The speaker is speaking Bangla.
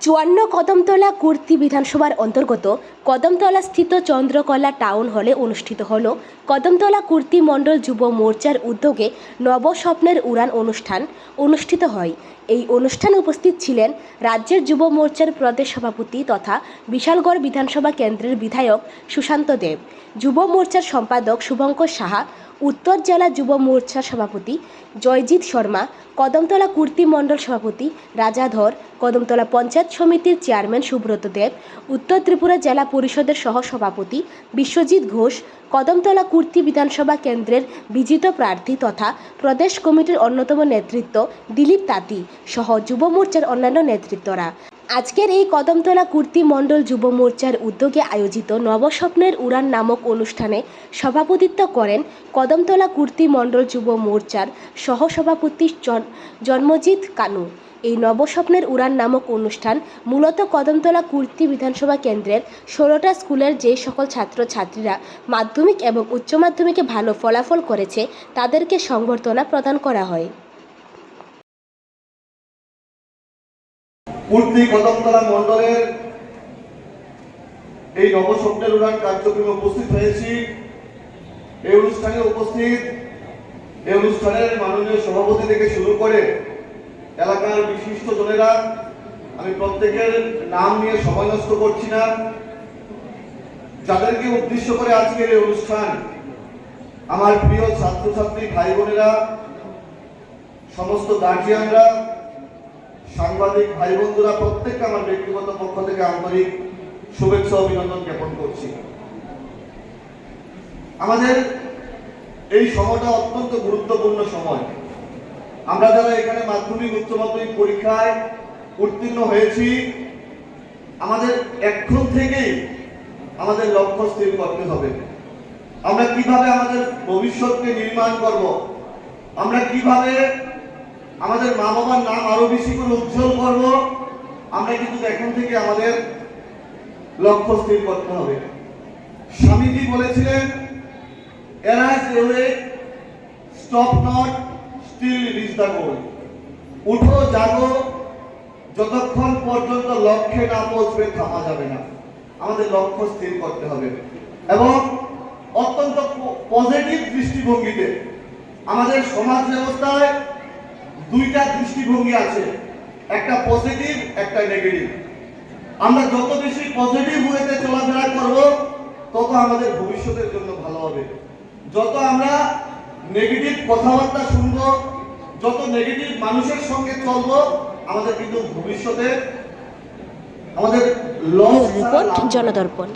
চুয়ান্ন কদমতলা কুর্তি বিধানসভার অন্তর্গত কদমতলা স্থিত চন্দ্রকলা টাউন হলে অনুষ্ঠিত হল কদমতলা কুর্তি মণ্ডল যুব মোর্চার উদ্যোগে নবস্বপ্নের উড়ান অনুষ্ঠান অনুষ্ঠিত হয়। এই অনুষ্ঠানে উপস্থিত ছিলেন রাজ্যের যুব মোর্চার প্রদেশ সভাপতি তথা বিশালগড় বিধানসভা কেন্দ্রের বিধায়ক সুশান্ত দেব, যুব মোর্চার সম্পাদক শুভঙ্কর সাহা, উত্তর জেলা যুব মোর্চার সভাপতি জয়জিৎ শর্মা, কদমতলা কুর্তি মণ্ডল সভাপতি রাজাধর, কদমতলা পঞ্চায়েত সমিতির চেয়ারম্যান সুব্রত দেব, উত্তর ত্রিপুরা জেলা পরিষদের সহসভাপতি বিশ্বজিৎ ঘোষ, কদমতলা কুর্তি বিধানসভা কেন্দ্রের বিজিত প্রার্থী তথা প্রদেশ কমিটির অন্যতম নেতৃত্ব দিলীপ তাঁতি সহ যুব মোর্চার অন্যান্য নেতৃত্বরা। আজকের এই কদমতলা কুর্তি মণ্ডল যুব মোর্চার উদ্যোগে আয়োজিত নবস্বপ্নের উড়ান নামক অনুষ্ঠানে সভাপতিত্ব করেন কদমতলা কুর্তি মণ্ডল যুব মোর্চার সহসভাপতি জন- জন্মজিৎ কানু। এই নবস্বপ্নের উড়ান নামক অনুষ্ঠান মূলত কদমতলা কুর্তি বিধানসভা কেন্দ্রের ষোলোটা স্কুলের যে সকল ছাত্রছাত্রীরা মাধ্যমিক এবং উচ্চ মাধ্যমিকে ভালো ফলাফল করেছে, তাদেরকে সংবর্ধনা প্রদান করা হয়। পূর্তি কদমতলা মণ্ডলের এই নবস্বপ্নের উড়ান কার্যক্রমে উপস্থিত হয়েছি। এই অনুষ্ঠানে উপস্থিত, এই অনুষ্ঠানের মাননীয় সভাপতি থেকে শুরু করে এলাকার বিশিষ্ট জনেরা, আমি প্রত্যেকের নাম নিয়ে সময় নষ্ট করছি না। যাদেরকে উদ্দেশ্য করে আজকের এই অনুষ্ঠান, আমার প্রিয় ছাত্রছাত্রী ভাই বোনেরা সমস্ত গার্জিয়ানরা সাংবাদিক ভাই বন্ধুরা প্রত্যেককে আমার ব্যক্তিগত পক্ষ থেকে আন্তরিক শুভেচ্ছা অভিনন্দন জ্ঞাপন করছি। আমাদের এই সময়টা অত্যন্ত গুরুত্বপূর্ণ সময়। আমরা যারা এখানে মাধ্যমিক, উচ্চ মাধ্যমিক পরীক্ষায় উত্তীর্ণ হয়েছি, আমাদের এখন থেকেই আমাদের লক্ষ্য স্থির করতে হবে। আমরা কীভাবে আমাদের ভবিষ্যৎকে নির্মাণ করব? আমরা কীভাবে আমাদের মা বাবার নাম আরও বেশি করে উজ্জ্বল করব। আমরা কিন্তু এখন থেকে আমাদের লক্ষ্য স্থির করতে হবে। স্বামীজি বলেছিলেন arise awake stop not still reach the goal উঠো, জাগো, যতক্ষণ পর্যন্ত লক্ষ্যে না পৌঁছবে, থামা যাবে না। আমাদের লক্ষ্য স্থির করতে হবে। এবং অত্যন্ত পজিটিভ দৃষ্টিভঙ্গিতে আমাদের সমাজ ব্যবস্থায় দুইটা দৃষ্টিভঙ্গি আছে। একটা পজিটিভ একটা নেগেটিভ আমরা যত বেশি পজিটিভ ওয়েতে চলাফেরা করব তত আমাদের ভবিষ্যতের জন্য ভালো হবে। যত আমরা নেগেটিভ কথাবার্তা শুনব যত নেগেটিভ মানুষের সঙ্গে চলবো আমাদের কিন্তু ভবিষ্যতে আমাদের লস জনদর্পণ।